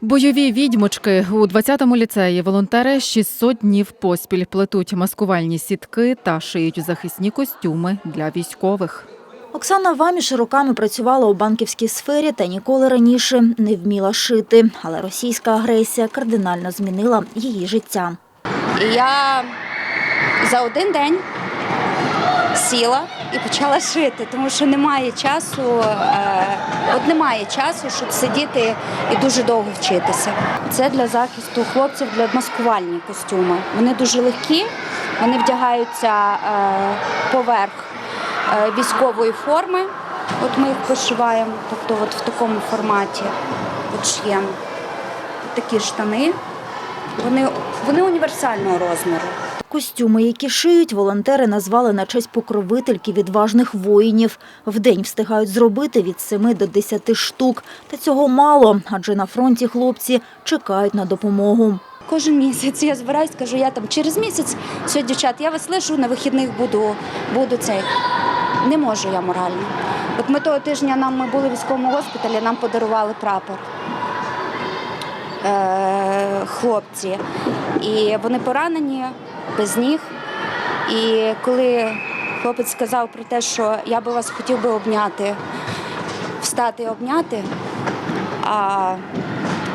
Бойові відьмочки у 20-му ліцеї волонтери 600 днів поспіль плетуть маскувальні сітки та шиють захисні костюми для військових. Оксана Ваміш роками працювала у банківській сфері та ніколи раніше не вміла шити. Але російська агресія кардинально змінила її життя. Я за один день сіла і почала шити, тому що немає часу, е, от немає часу, щоб сидіти і дуже довго вчитися. Це для захисту хлопців для маскувальні костюми. Вони дуже легкі, вони вдягаються е, поверх е, військової форми. От ми їх пошиваємо, тобто от в такому форматі. От шиємо такі штани. Вони, вони універсального розміру. Костюми, які шиють, волонтери назвали на честь покровительки відважних воїнів. Вдень встигають зробити від 7 до 10 штук. Та цього мало, адже на фронті хлопці чекають на допомогу. Кожен місяць я збираюсь, кажу, я там через місяць, все, дівчат, я вас лишу, на вихідних буду, буду цей. Не можу я морально. От ми того тижня нам ми були в військовому госпіталі, нам подарували прапор. Е, хлопці. І вони поранені, без ніг. І коли хлопець сказав про те, що я би вас хотів би обняти, встати і обняти, а,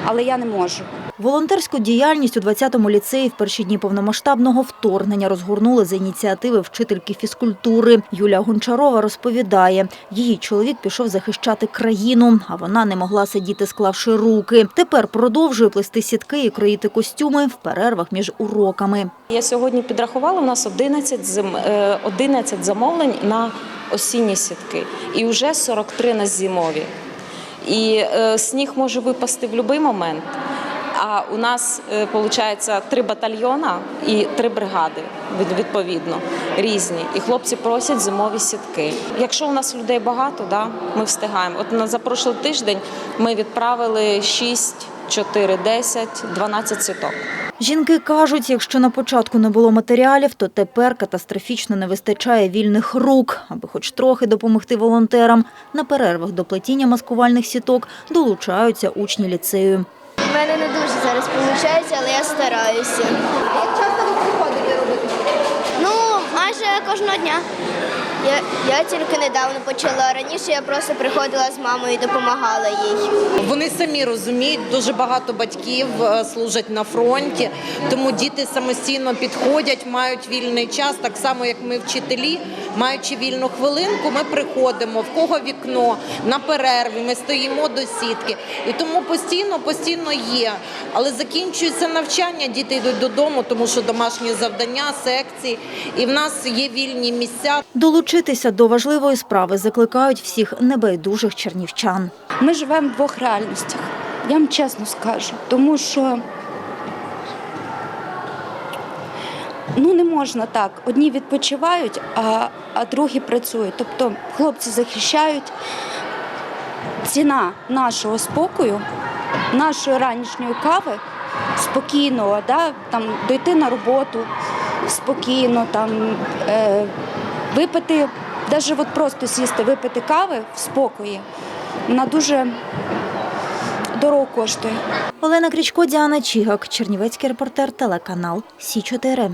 але я не можу. Волонтерську діяльність у 20-му ліцеї в перші дні повномасштабного вторгнення розгорнули за ініціативи вчительки фізкультури. Юлія Гончарова розповідає, її чоловік пішов захищати країну, а вона не могла сидіти, склавши руки. Тепер продовжує плести сітки і кроїти костюми в перервах між уроками. Я сьогодні підрахувала, у нас 11, зим, е, 11 замовлень на осінні сітки і вже 43 на зимові. І е, сніг може випасти в будь-який момент. А у нас виходить три батальйона і три бригади від- відповідно різні. І хлопці просять зимові сітки. Якщо у нас людей багато, да, ми встигаємо. От на за прошлий тиждень ми відправили 6, 4, 10, 12 сіток. Жінки кажуть, якщо на початку не було матеріалів, то тепер катастрофічно не вистачає вільних рук. Аби хоч трохи допомогти волонтерам, на перервах до плетіння маскувальних сіток долучаються учні ліцею. У мене не дуже зараз виходить, але я стараюся. Як часто ви приходите робити? Ну, майже кожного дня. Я, я тільки недавно почала. Раніше я просто приходила з мамою і допомагала їй. Вони самі розуміють, дуже багато батьків е, служать на фронті, тому діти самостійно підходять, мають вільний час, так само як ми вчителі, маючи вільну хвилинку, ми приходимо в кого вікно на перерві, ми стоїмо до сітки. І тому постійно, постійно є. Але закінчується навчання, діти йдуть додому, тому що домашні завдання, секції, і в нас є вільні місця. Долучитися до важливої справи закликають всіх небайдужих чернівчан. Ми живемо в двох реальностях. Я вам чесно скажу, тому що ну не можна так. Одні відпочивають, а, а другі працюють. Тобто хлопці захищають. Ціна нашого спокою, нашої ранішньої кави, спокійного, да, там, дойти на роботу спокійно, там, е, випити, навіть от просто сісти, випити кави в спокої, вона дуже дорого коштує. Олена Крічко, Діана Чігак, Чернівецький репортер, телеканал Сі 4